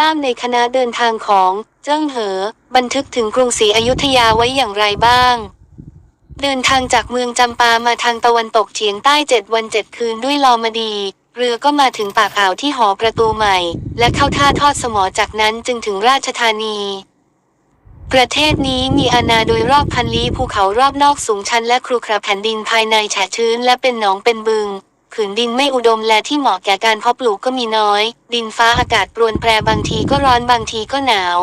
ล่ามในคณะเดินทางของเจิ้งเหอ บันทึกถึงกรุงศรีอยุธยาไว้อย่างไรบ้าง เดินทางจากเมืองจำปามาทางตะวันตกเฉียงใต้เจ็ดวันเจ็ดคืนด้วยลอมดี เรือก็มาถึงปากอ่าวที่หอประตูใหม่ และเข้าท่าทอดสมอจากนั้นจึงถึงราชธานีประเทศนี้มีอาณาโดยรอบพันลี้ภูเขารอบนอกสูงชันและครุขระแผ่นดินภายในแฉะชื้นและเป็นหนองเป็นบึง ผืนดินไม่อุดมและที่เหมาะแก่การเพาะปลูกก็มีน้อย ดินฟ้าอากาศปรวนแปรบางทีก็ร้อนบางทีก็หนาว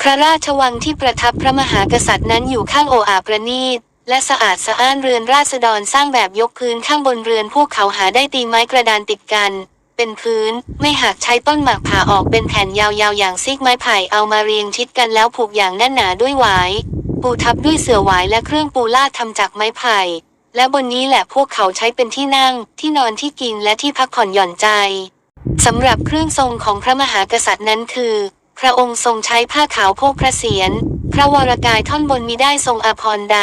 พระราชวังที่ประทับพระมหากษัตริย์นั้นอยู่ข้างโออาประณีตและสะอาดสะอ้านเรือนราษฎรสร้างแบบยกพื้นข้างบนเรือนพวกเขาหาได้ตีไม้กระดานติดกัน เป็นพื้น ไม่หากใช้ต้นหมากผ่าออกเป็นแผ่นยาวๆอย่างซีกไม้ไผ่เอามาเรียงชิดกันแล้วผูกอย่างแน่นหนาด้วยหวาย ปูทับด้วยเสื่อหวายและเครื่องปูลาดทำจากไม้ไผ่ และบนนี้แหละพวกเขาใช้เป็นที่นั่ง ที่นอนที่กินและที่พักผ่อนหย่อนใจสำหรับเครื่องทรงของพระมหากษัตริย์นั้นคือ พระองค์ทรงใช้ผ้าขาวโพกพระเศียรพระวรกายท่อนบนมีได้ทรงอาภรใด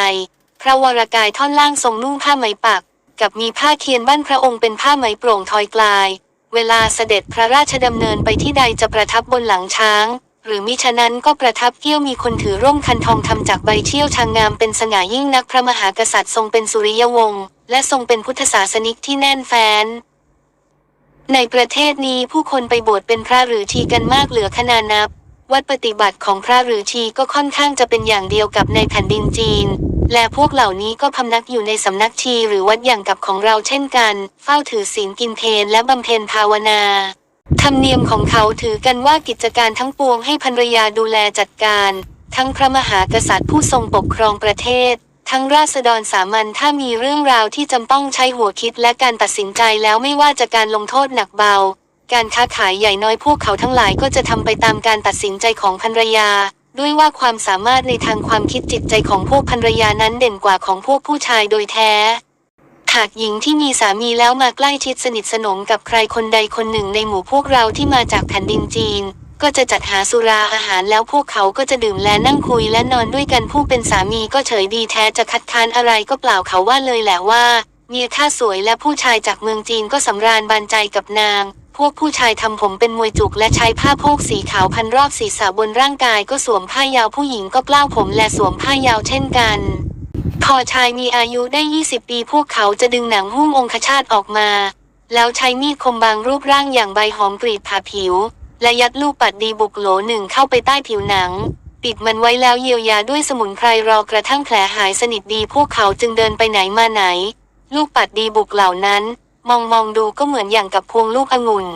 พระวรกายท่อนล่างทรงนุ่งผ้าไหมปัก กับมีผ้าเคียนบ้านพระองค์เป็นผ้าไหมโปร่งทอยกลาย เวลาเสด็จพระราชดำเนินไปที่ใดจะประทับบนหลังช้าง หรือมิฉะนั้นก็ประทับเกี้ยวมีคนถือร่มคันทองทำจากใบเชี่ยวชางงามเป็นสง่ายิ่งนักพระมหากษัตริย์ทรงเป็นสุริยวงศ์และทรงเป็นพุทธศาสนิกที่แน่นแฟ้นในประเทศนี้ผู้คนไปบวชเป็นพระหรือทีกันมากเหลือขนานับ วัดปฏิบัติของพระหรือทีก็ค่อนข้างจะเป็นอย่างเดียวกับในแผ่นดินจีน และพวกเหล่านี้ก็พำนักอยู่ในสำนักชีหรือวัดอย่างกับของเราเช่นกัน เฝ้าถือศีลกินเพลและบำเพ็ญภาวนา ธรรมเนียมของเขาถือกันว่ากิจการทั้งปวงให้ภรรยาดูแลจัดการ ทั้งพระมหากษัตริย์ผู้ทรงปกครองประเทศ ทั้งราษฎรสามัญถ้ามีเรื่องราวที่จำต้องใช้หัวคิดและการตัดสินใจแล้วไม่ว่าจะการลงโทษหนักเบา การค้าขายใหญ่น้อยพวกเขาทั้งหลายก็จะทำไปตามการตัดสินใจของภรรยา ด้วยว่าความสามารถในทางความคิดจิตใจของพวกภรรยานั้นเด่นกว่าของพวกผู้ชายโดยแท้ หากหญิงที่มีสามีแล้วมาใกล้ชิดสนิทสนมกับใครคนใดคนหนึ่งในหมู่พวกเราที่มาจากแผ่นดินจีน ก็จะจัดหาสุราอาหารแล้วพวกเขาก็จะดื่มและนั่งคุยและนอนด้วยกันผู้เป็นสามีก็เฉยดีแท้จะคัดค้านอะไรก็เปล่าเขาว่าเลยแหละว่าเมียข้าสวยและผู้ชายจากเมืองจีนก็สำราญบานใจกับนาง พวกผู้ชายทำผมเป็นมวยจุกและใช้ผ้าโพกสีขาวพันรอบศีรษะบนร่างกายก็สวมผ้ายาวผู้หญิงก็เปล้าผมและสวมผ้ายาวเช่นกัน พอชายมีอายุได้ 20 ปีพวกเขาจะดึงหนังหุ้มองคชาตออกมา แล้วใช้มีดคมบางรูปร่างอย่างใบหอมกรีดผ่าผิว และยัดลูกปัดดีบุกโหลหนึ่งเข้าไปใต้ผิวหนัง ปิดมันไว้แล้วเยียวยาด้วยสมุนไพรรอกระทั่งแผลหายสนิทดีพวกเขาจึงเดินไปไหนมาไหน ลูกปัดดีบุกเหล่านั้น มองมองดูก็เหมือนอย่างกับพวงลูกองุ่น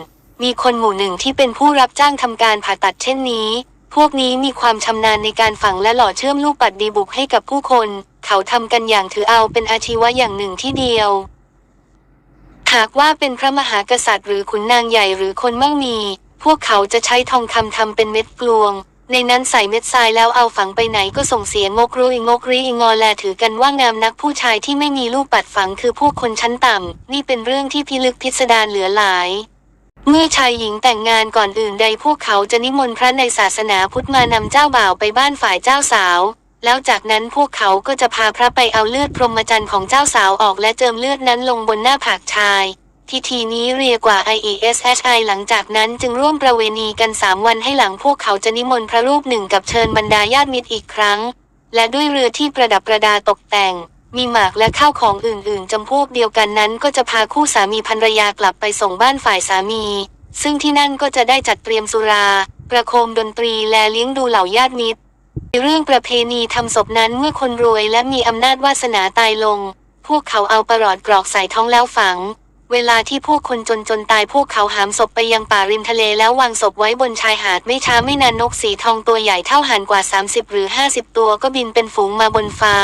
มีคนหมู่หนึ่งที่เป็นผู้รับจ้างทำการผ่าตัดเช่นนี้ พวกนี้มีความชำนาญในการฝังและหล่อเชื่อมลูกปัดดีบุกให้กับผู้คน เขาทำกันอย่างถือเอาเป็นอาชีวะอย่างหนึ่งที่เดียว หากว่าเป็นพระมหากษัตริย์หรือขุนนางใหญ่หรือคนมั่งมี พวกเขาจะใช้ทองคำทำเป็นเม็ดกลวง ในนั้นใส่เม็ดทรายแล้วเอาฝังไปไหนก็ส่งเสียงงกรุยงกรีงอแลถือกันว่างามนักผู้ชายที่ไม่มีลูกปัดฝังคือพวกคนชั้นต่ำนี่เป็นเรื่องที่พิลึกพิสดารเหลือหลายเมื่อชายหญิงแต่งงานก่อนอื่นใดพวกเขาจะนิมนต์พระในศาสนาพุทธมานำเจ้าบ่าวไปบ้านฝ่ายเจ้าสาว แล้วจากนั้นพวกเขาก็จะพาพระไปเอาเลือดพรหมจรรย์ของเจ้าสาวออกและเจิมเลือดนั้นลงบนหน้าผากชาย พิธีนี้เรียกว่า IESHI หลังจากนั้นจึงร่วมประเวณีกันสามวันให้หลังพวกเขาจะนิมนต์พระรูปหนึ่งกับเชิญบรรดาญาติมิตรอีกครั้ง และด้วยเรือที่ประดับประดาตกแต่ง มีหมากและข้าวของอื่น ๆจำพวกเดียวกันนั้น ก็จะพาคู่สามีภรรยากลับไปส่งบ้านฝ่ายสามี ซึ่งที่นั่นก็จะได้จัดเตรียมสุรา ประโคมดนตรีและเลี้ยงดูเหล่าญาติมิตร เรื่องประเพณีทำศพนั้นเมื่อคนรวยและมีอำนาจวาสนาตายลง พวกเขาเอาประหลอดกรอกใส่ท้องแล้วฝัง เวลาที่พวกคนจนจนตายพวกเขาหามศพไปยังป่าริมทะเลแล้ววางศพไว้บนชายหาดไม่ช้าไม่นานนกสีทองตัวใหญ่เท่าห่านกว่า 30 หรือ 50 ตัวก็บินเป็นฝูงมาบนฟ้า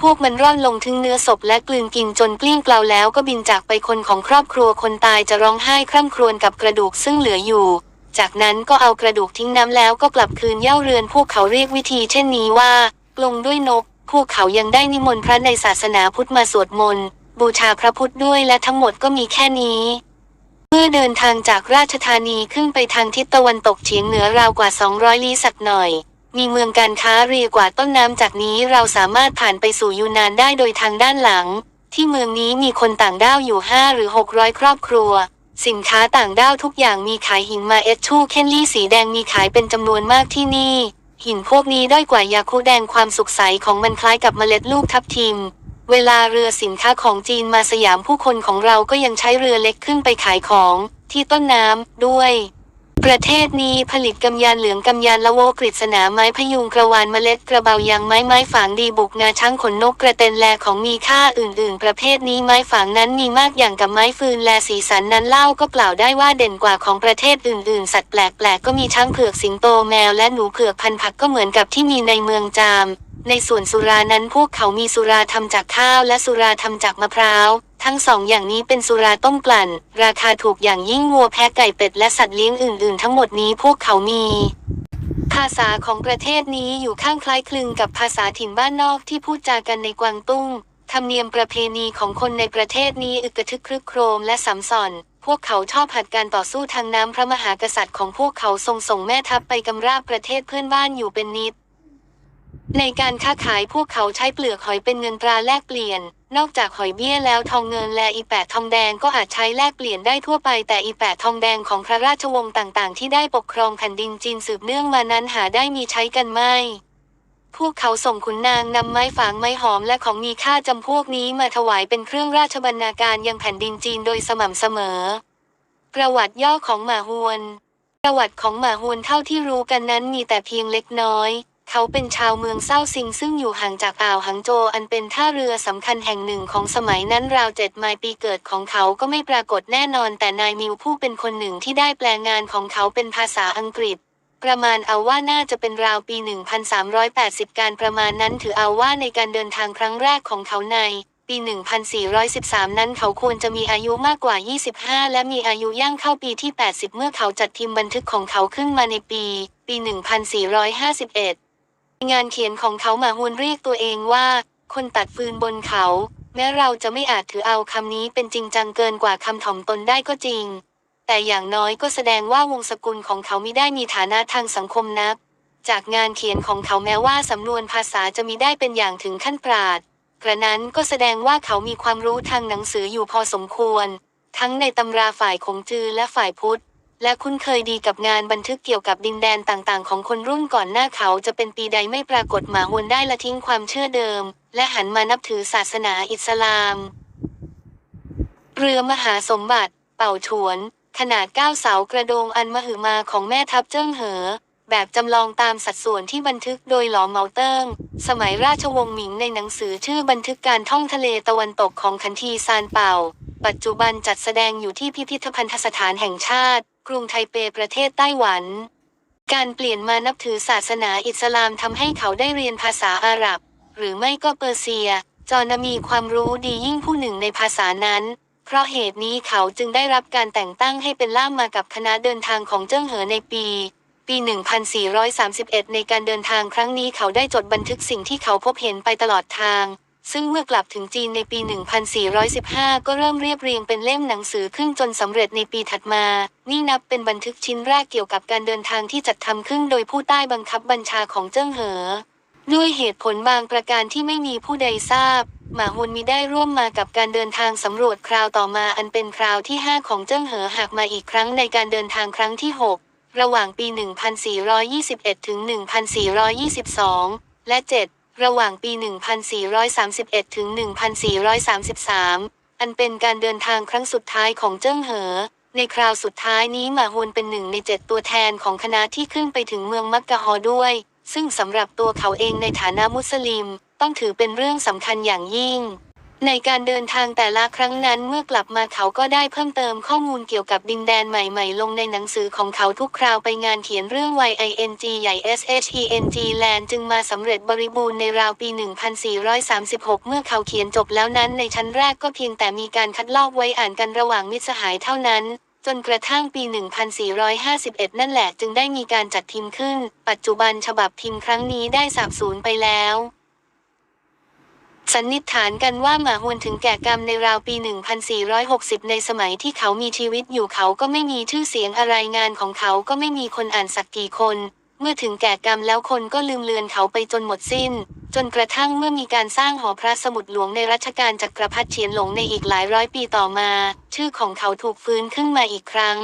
พวกมันร่อนลงถึงเนื้อศพและกลืนกินจนกลี้งเกลาแล้วก็บินจากไปคนของครอบครัวคนตายจะร้องไห้คร่ำครวญกับกระดูกซึ่งเหลืออยู่ จากนั้นก็เอากระดูกทิ้งน้ำแล้วก็กลับคืนเย่าเรือนพวกเขาเรียกวิธีเช่นนี้ว่ากลงด้วยนก พวกเขายังได้นิมนต์พระในศาสนาพุทธมาสวดมนต์บูชาพระพุทธด้วยและทั้งหมดก็มีแค่นี้ เมื่อเดินทางจากราชธานีขึ้นไปทางทิศตะวันตกเฉียงเหนือราวกว่า 200 ลี้สักหน่อย มีเมืองการค้าเรียกว่าต้นน้ำจากนี้เราสามารถผ่านไปสู่ยูนานได้โดยทางด้านหลัง ที่เมืองนี้มีคนต่างด้าวอยู่5หรือ600ครอบครัว สินค้าต่างด้าวทุกอย่างมีขายหินมาเอชชูเคนลี่สีแดงมีขายเป็นจำนวนมากที่นี่ หินพวกนี้ด้อยกว่ายาคูแดงความสุขใสของมันคล้ายกับเมล็ดลูกทับทิม เวลาเรือสินค้าของจีนมาสยามผู้คนของเราก็ยังใช้เรือเล็กขึ้นไปขายของ ที่ต้นน้ำด้วย ประเทศนี้ผลิตกำยานเหลืองกำยานละโวกฤษณาไม้พยุงกระวานเมล็ดกระเบายางไม้ไม้ฝางดีบุกงาช้างขนนกกระเตนแลของมีค่าอื่น ๆ ประเภทนี้ไม้ฝางนั้นมีมากอย่างกับไม้ฟืนแลสีสันนั้นเล่าก็กล่าวได้ว่าเด่นกว่าของประเทศอื่น ๆ สัตว์แปลก ๆ ก็มีช้างเผือกสิงโตแมวและหนูเผือกพันผักก็เหมือนกับที่มีในเมืองจาม ในส่วนสุรานั้นพวกเขามีสุราทำจากข้าวและสุราทำจากมะพร้าว ทั้งสองอย่างนี้เป็นสุราต้มกลั่น ราคาถูกอย่างยิ่งวัวแพะไก่เป็ดและสัตว์เลี้ยงอื่นๆ ทั้งหมดนี้พวกเขามี ภาษาของประเทศนี้อยู่ข้างคล้ายคลึงกับภาษาถิ่นบ้านนอกที่พูดจากันในกวางตุ้ง ธรรมเนียมประเพณีของคนในประเทศนี้อึกระทึกครึกโครมและสัมสอนพวกเขาชอบหัดการต่อสู้ทางน้ำพระมหากษัตริย์ของพวกเขาทรงส่งแม่ทัพไปกำราบประเทศเพื่อนบ้านอยู่เป็นนิด ในการค้าขายพวกเขาใช้เปลือกหอยเป็นเงินตราแลกเปลี่ยน นอกจากหอยเบี้ยแล้วทองเงินและอีแปะทองแดงก็อาจใช้แลกเปลี่ยนได้ทั่วไปแต่อีแปะทองแดงของพระราชวงศ์ต่างๆ ที่ได้ปกครองแผ่นดินจีนสืบเนื่องมานั้นหาได้มีใช้กันไม่ พวกเขาส่งขุนนางนำไม้ฝางไม้หอมและของมีค่าจำพวกนี้มาถวายเป็นเครื่องราชบรรณาการยังแผ่นดินจีนโดยสม่ำเสมอ ประวัติย่อของหมาฮวน ประวัติของหมาฮวนเท่าที่รู้กันนั้นมีแต่เพียงเล็กน้อย เขาเป็นชาวเมืองเซาซิงซึ่งอยู่ห่างจากอ่าวหังโจอันเป็นท่าเรือสำคัญแห่งหนึ่งของสมัยนั้นราวเจ็ดไมล์ปีเกิดของเขาก็ไม่ปรากฏแน่นอน แต่นายมิวผู้เป็นคนหนึ่งที่ได้แปลงานของเขาเป็นภาษาอังกฤษ ประมาณเอาว่าน่าจะเป็นราวปี 1380 การประมาณนั้นถือเอาว่าในการเดินทางครั้งแรกของเขาในปี 1413 นั้นเขาควรจะมีอายุมากกว่า 25 และมีอายุย่างเข้าปีที่ 80 เมื่อเขาจัดพิมบันทึกของเขาขึ้นมาในปี ปี 1451 งานเขียนของเขาหมาฮวนเรียกตัวเองว่า คนตัดฟืนบนเขา แม้เราจะไม่อาจถือเอาคำนี้เป็นจริงจังเกินกว่าคำถ่อมตนได้ก็จริง แต่อย่างน้อยก็แสดงว่าวงศกุลของเขามิได้มีฐานะทางสังคมนัก จากงานเขียนของเขาแม้ว่าสำนวนภาษาจะมีได้เป็นอย่างถึงขั้นปราดกระนั้นก็แสดงว่าเขามีความรู้ทางหนังสืออยู่พอสมควร ทั้งในตำราฝ่ายคงจือและฝ่ายพุทธ และคุ้นเคยดีกับงานบันทึกเกี่ยวกับดินแดนต่างๆ ของคนรุ่นก่อนหน้าเขาจะเป็นปีใดไม่ปรากฏหมาฮวนได้ละทิ้งความเชื่อเดิม และหันมานับถือศาสนาอิสลาม เรือมหาสมบัติ เป่าฉวน ขนาดเก้าเสากระโดงอันมหึมาของแม่ทัพเจิ้งเหอ แบบจำลองตามสัดส่วนที่บันทึกโดยหลอเมาเติ้ง สมัยราชวงศ์หมิงในหนังสือชื่อบันทึกการท่องทะเลตะวันตกของคันทีซานเป่า ปัจจุบันจัดแสดงอยู่ที่พิพิธภัณฑสถานแห่งชาติ กรุงไทเปประเทศไต้หวัน การเปลี่ยนมานับถือศาสนาอิสลามทำให้เขาได้เรียนภาษาอาหรับ หรือไม่ก็เปอร์เซีย จอนมีความรู้ดียิ่งผู้หนึ่งในภาษานั้น เพราะเหตุนี้เขาจึงได้รับการแต่งตั้งให้เป็นล่ามมากับคณะเดินทางของเจิ้งเหอในปี ปี 1431 ในการเดินทางครั้งนี้เขาได้จดบันทึกสิ่งที่เขาพบเห็นไปตลอดทาง ซึ่งเมื่อกลับถึงจีนในปี 1415 ก็เริ่มเรียบเรียงเป็นเล่มหนังสือขึ้นจนสำเร็จในปีถัดมา นี่นับเป็นบันทึกชิ้นแรกเกี่ยวกับการเดินทางที่จัดทำขึ้นโดยผู้ใต้บังคับบัญชาของเจิ้งเหอ ด้วยเหตุผลบางประการที่ไม่มีผู้ใดทราบหมาฮุนมีได้ร่วมมากับการเดินทางสำรวจคราวต่อมาอันเป็นคราวที่ 5 ของเจิ้งเหอหากมาอีกครั้งในการเดินทางครั้งที่ 6 ระหว่างปี 1421 ถึง 1422 และ 7 ระหว่างปี 1431 ถึง 1433 อันเป็นการเดินทางครั้งสุดท้ายของเจิ้งเหอ ในคราวสุดท้ายนี้หมาฮุนเป็นหนึ่งในเจ็ดตัวแทนของคณะที่ขึ้นไปถึงเมืองมักกะฮอด้วย ซึ่งสำหรับตัวเขาเองในฐานะมุสลิม ต้องถือเป็นเรื่องสำคัญอย่างยิ่ง ในการเดินทางแต่ละครั้งนั้นเมื่อกลับมาเขาก็ได้เพิ่มเติมข้อมูลเกี่ยวกับดินแดนใหม่ๆ ลงในหนังสือของเขาทุกคราวไปงานเขียนเรื่อง YING ใหญ่ SHENG Land จึงมาสำเร็จบริบูรณ์ในราวปี 1436 เมื่อเขาเขียนจบแล้วนั้นในชั้นแรกก็เพียงแต่มีการคัดลอกไว้อ่านกันระหว่างมิตรสหายเท่านั้น จนกระทั่งปี 1451 นั่นแหละจึงได้มีการจัดพิมพ์ขึ้น ปัจจุบันฉบับพิมพ์ครั้งนี้ได้สาบสูญไปแล้ว สันนิษฐานกันว่าหมาฮวนถึงแก่กรรมในราวปี 1460 ในสมัยที่เขามีชีวิตอยู่เขาก็ไม่มีชื่อเสียงอะไรงานของเขาก็ไม่มีคนอ่านสักกี่คน เมื่อถึงแก่กรรมแล้วคนก็ลืมเลือนเขาไปจนหมดสิ้น จนกระทั่งเมื่อมีการสร้างหอพระสมุดหลวงในรัชกาลจักรพรรดิเฉียนหลงในอีกหลายร้อยปีต่อมา ชื่อของเขาถูกฟื้นขึ้นมาอีกครั้ง